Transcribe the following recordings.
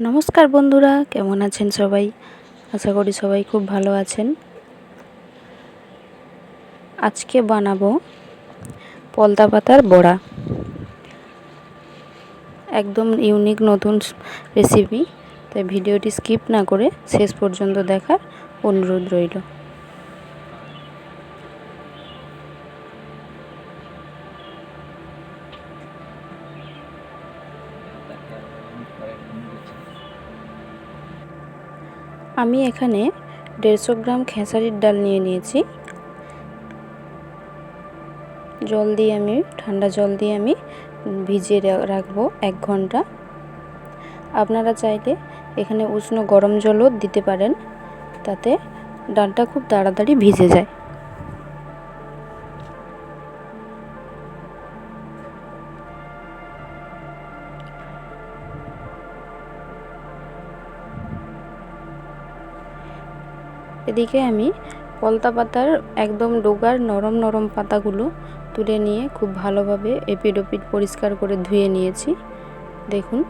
নমস্কার বন্ধুরা, কেমন আছেন সবাই? আশা করি সবাই খুব ভালো আছেন। আজকে বানাবো পলতা পাতার বড়া। একদম ইউনিক নতুন রেসিপি তাই ভিডিওটি স্কিপ না করে শেষ পর্যন্ত দেখার অনুরোধ রইল। আমি এখানে দেড়শো গ্রাম খেসারির ডাল নিয়ে নিয়েছি। জল দিয়ে আমি, ঠান্ডা জল দিয়ে আমি ভিজিয়ে রাখব এক ঘণ্টা। আপনারা চাইলে এখানে উষ্ণ গরম জলও দিতে পারেন, তাতে ডালটা খুব তাড়াতাড়ি ভিজে যায়। এদিকে আমি পলতা পাতার একদম ডোগার নরম নরম পাতাগুলো তুলে নিয়ে খুব ভালোভাবে এপিড ওপিড পরিষ্কার করে ধুয়ে নিয়েছি। দেখুন।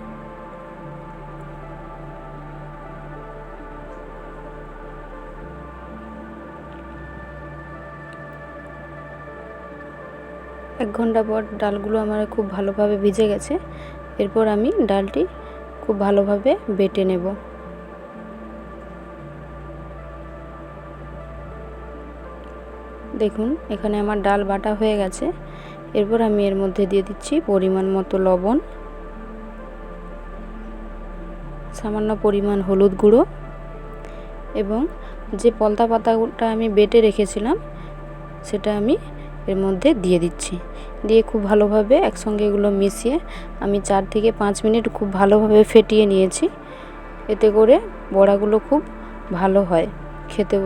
এক ঘণ্টা পর ডালগুলো আমার খুব ভালোভাবে ভিজে গেছে। এরপর আমি ডালটি খুব ভালোভাবে বেটে নেব। দেখুন, এখানে আমার ডাল বাটা হয়ে গেছে। এরপর আমি এর মধ্যে দিয়ে দিচ্ছি পরিমাণ মতো লবণ, সামান্য পরিমাণ হলুদ গুঁড়ো এবং যে পলতা পাতাটা আমি বেটে রেখেছিলাম, সেটা আমি এর মধ্যে দিয়ে দিচ্ছি। দিয়ে খুব ভালোভাবে একসঙ্গে এগুলো মিশিয়ে আমি চার থেকে পাঁচ মিনিট খুব ভালোভাবে ফেটিয়ে নিয়েছি। এতে করে বড়াগুলো খুব ভালো হয় খেতে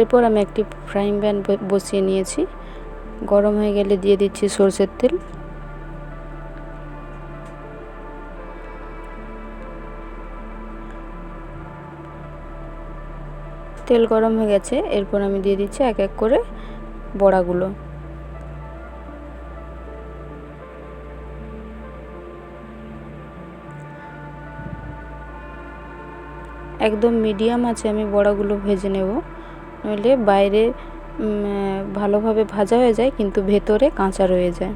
এরপর আমি একটি ফ্রাইং প্যান বসিয়ে নিয়েছি। গরম হয়ে গেলে দিয়ে দিচ্ছি সরষের তেল। তেল গরম হয়ে গেছে, এরপর আমি দিয়ে দিচ্ছি এক এক করে বড়াগুলো। একদম মিডিয়াম আছে, আমি বড়াগুলো ভেজে নেব। নইলে বাইরে ভালোভাবে ভাজা হয়ে যায়, কিন্তু ভেতরে কাঁচা রয়ে যায়।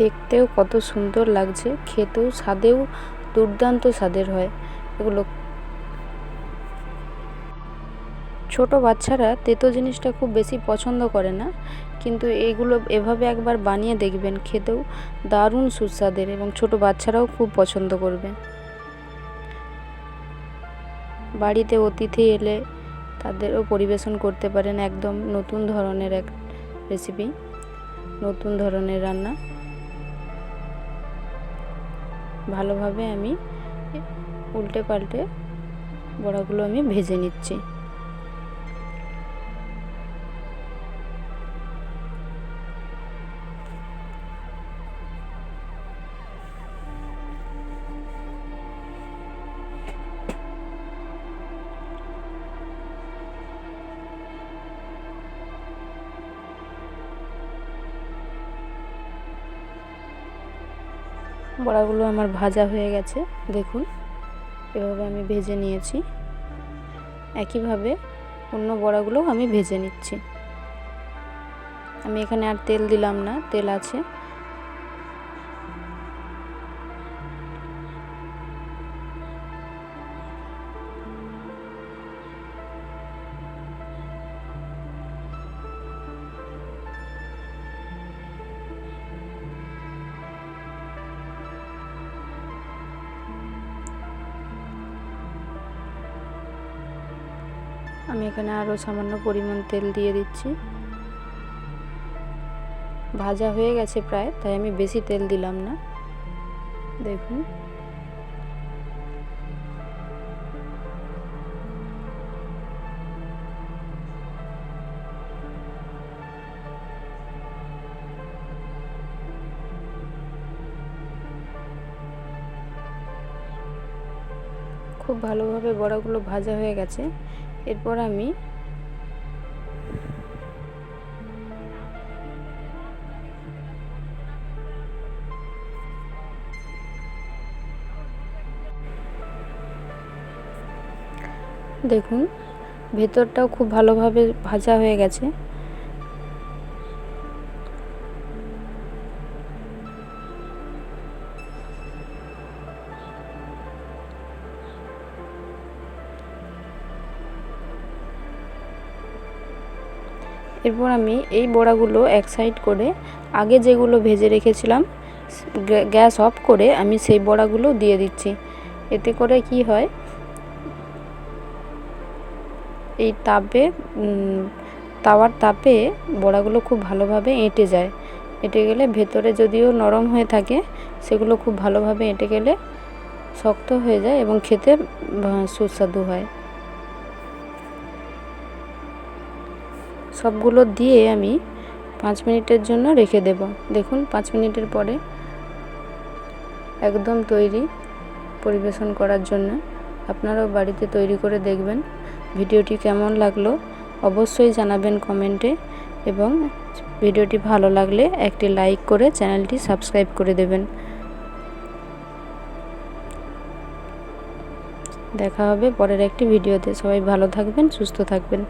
দেখতেও কত সুন্দর লাগছে, খেতেও, স্বাদেও দুর্দান্ত স্বাদের হয়। এগুলো ছোট বাচ্চারা তেতো জিনিসটা খুব বেশি পছন্দ করে না, কিন্তু এইগুলো এভাবে একবার বানিয়ে দেখবেন খেতেও দারুণ সুস্বাদের এবং ছোট বাচ্চারাও খুব পছন্দ করবে। বাড়িতে অতিথি এলে তাদেরও পরিবেশন করতে পারেন একদম নতুন ধরনের এক রেসিপি নতুন ধরনের রান্না। ভালোভাবে আমি উল্টে পাল্টে বড়াগুলো আমি ভেজে নিচ্ছি। বড়াগুলো আমার ভাজা হয়ে গেছে, দেখুন। এভাবে আমি ভেজে নিয়েছি। একইভাবে অন্য বড়াগুলোও আমি ভেজে নিচ্ছি। আমি এখানে আর তেল দিলাম না, তেল আছে। আমি এখানে আরও সামান্য পরিমাণ তেল দিয়ে দিচ্ছি। ভাজা হয়ে গেছে প্রায়, তাই আমি বেশি তেল দিলাম না। দেখুন। খুব ভালোভাবে বড়াগুলো ভাজা হয়ে গেছে। এরপর আমি দেখুন ভেতরটাও খুব ভালোভাবে ভাজা হয়ে গেছে। এরপর আমি এই বড়াগুলো এক সাইড করে আগে যেগুলো ভেজে রেখেছিলাম গ্যাস অফ করে আমি সেই বড়াগুলো দিয়ে দিচ্ছি। এতে করে কি হয়, এই তাপে তাওয়ার তাপে বড়াগুলো খুব ভালোভাবে এঁটে যায়। এঁটে গেলে ভেতরে যদিও নরম হয়ে থাকে, সেগুলো খুব ভালোভাবে এঁটে গেলে শক্ত হয়ে যায় এবং খেতে সুস্বাদু হয়। সবগুলো দিয়ে আমি পাঁচ মিনিটের জন্য রেখে দেব। দেখুন, পাঁচ মিনিটের পরে একদম তৈরি পরিবেশন করার জন্য আপনারাও বাড়িতে তৈরি করে দেখবেন ভিডিওটি কেমন লাগল। অবশ্যই জানাবেন কমেন্টে এবং ভিডিওটি ভালো লাগলে একটি লাইক করে চ্যানেলটি সাবস্ক্রাইব করে দেবেন। দেখা হবে পরের একটি ভিডিওতে। সবাই ভালো থাকবেন, সুস্থ থাকবেন।